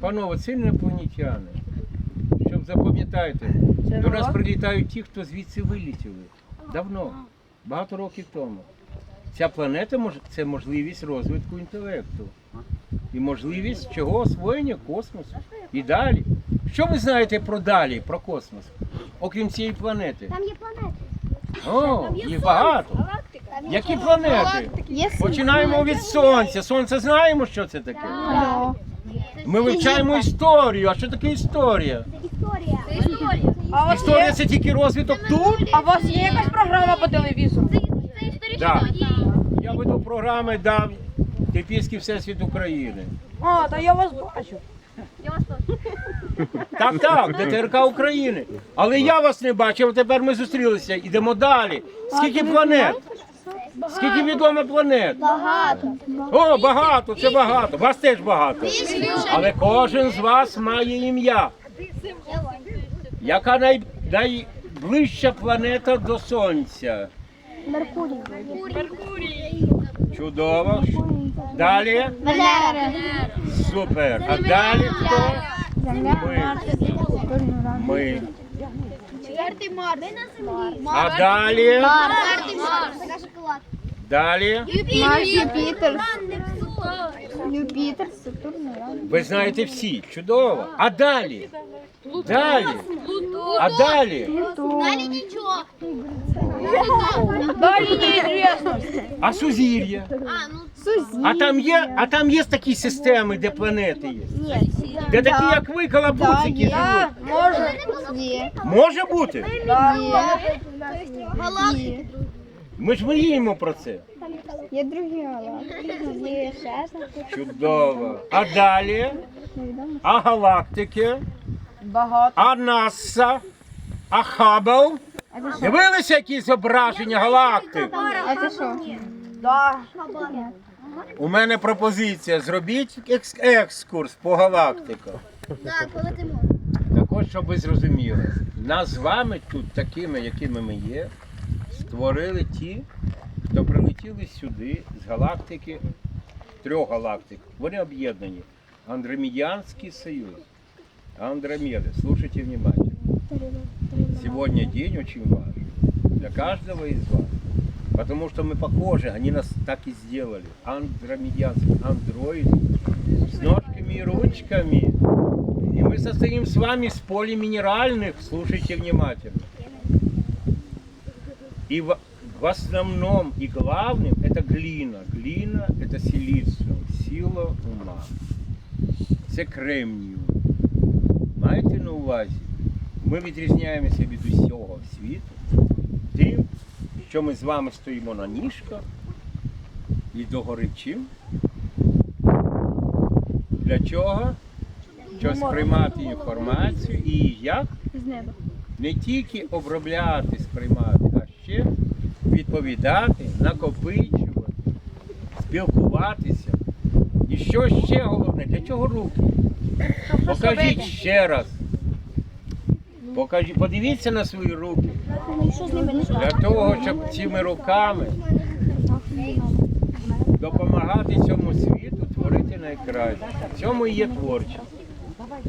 Панове, це не інопланетяни. Щоб запам'ятайте, до нас прилітають ті, хто звідси вилітіли. Давно, багато років тому. Ця планета це можливість розвитку інтелекту. І можливість чого освоєння космосу. І далі. Що ви знаєте про далі, про космос? Окрім цієї планети? Там є планети. О, їх багато. Які планети? Є Починаємо від сонця. Сонце знаємо, що це таке? Ми вивчаємо історію. А що таке історія? Історія. Це історія. А у вас Історія є, це тільки розвиток тут. а у вас є якась програма по телевізору? Це, Да. події. Я веду програми дав Типівський Всесвіт України. А, та я вас бачу. Я вас теж. Так, так, ДТРК України. Але я вас не бачив, а тепер ми зустрілися. Йдемо далі. Скільки планет? Скільки відомо планет? Багато. О, багато, це багато. Вас теж багато. Але кожен з вас має ім'я. Яка най... найближча планета до Сонця? Меркурій. Чудово. Далі. Венера. Супер. А далі хто? Ми. Ми. Четвертий Марс. Ми на землі. А далі? Четвертий Марс. Далі. Марс, Юпітер. Юпітер, Сатурн, Уран. Ви знаєте всі. Чудово. А далі? Далі. А далі? Далі нічого. Далі неізвісно. А сузір'я? А, ну А там є, а там є такі системи, де планети є. Де такі, як ви, калабуцики живуть. Може. Може бути. Галактики. Ми ж мріємо про це. Є другі галактики. Є ще Чудово. А далі? А галактики? Багато. А НАСА? А Хаббл? Дивилися якісь зображення галактик? А це що? Да. У мене пропозиція. Зробіть екс- екскурс по галактиках. Так, полетимо. Також, щоб ви зрозуміли, нас з вами тут, такими, якими ми є, створили ті, хто прилетіли сюди з галактики, трьох галактик. Вони об'єднані. Андромедианский союз. Андромеды. Слушайте внимательно. Сегодня день очень важен для каждого из вас. Потому что мы похожи, они нас так и сделали. Андромедианский, андроиды, с ножками и ручками. И мы состоим с вами из полиминеральных, слушайте внимательно. И в, в основном и главным это глина. Глина это силициум, сила ума. Це кремнію. Маєте на увазі? Ми відрізняємося від усього світу тим, що ми з вами стоїмо на ніжках і догори чим? Для чого? Щоб сприймати інформацію і як? З неба. Не тільки обробляти, сприймати, а ще відповідати, накопичувати, спілкуватися. І що ще головне? Для чого руки? Покажіть ще раз. Покажіть, подивіться на свої руки. Для того, щоб цими руками допомагати цьому світу творити найкраще. В цьому і є творчість.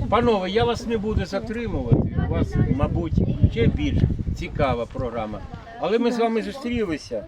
Панове, я вас не буду затримувати. У вас, мабуть, ще більш цікава програма. Але ми з вами зустрілися.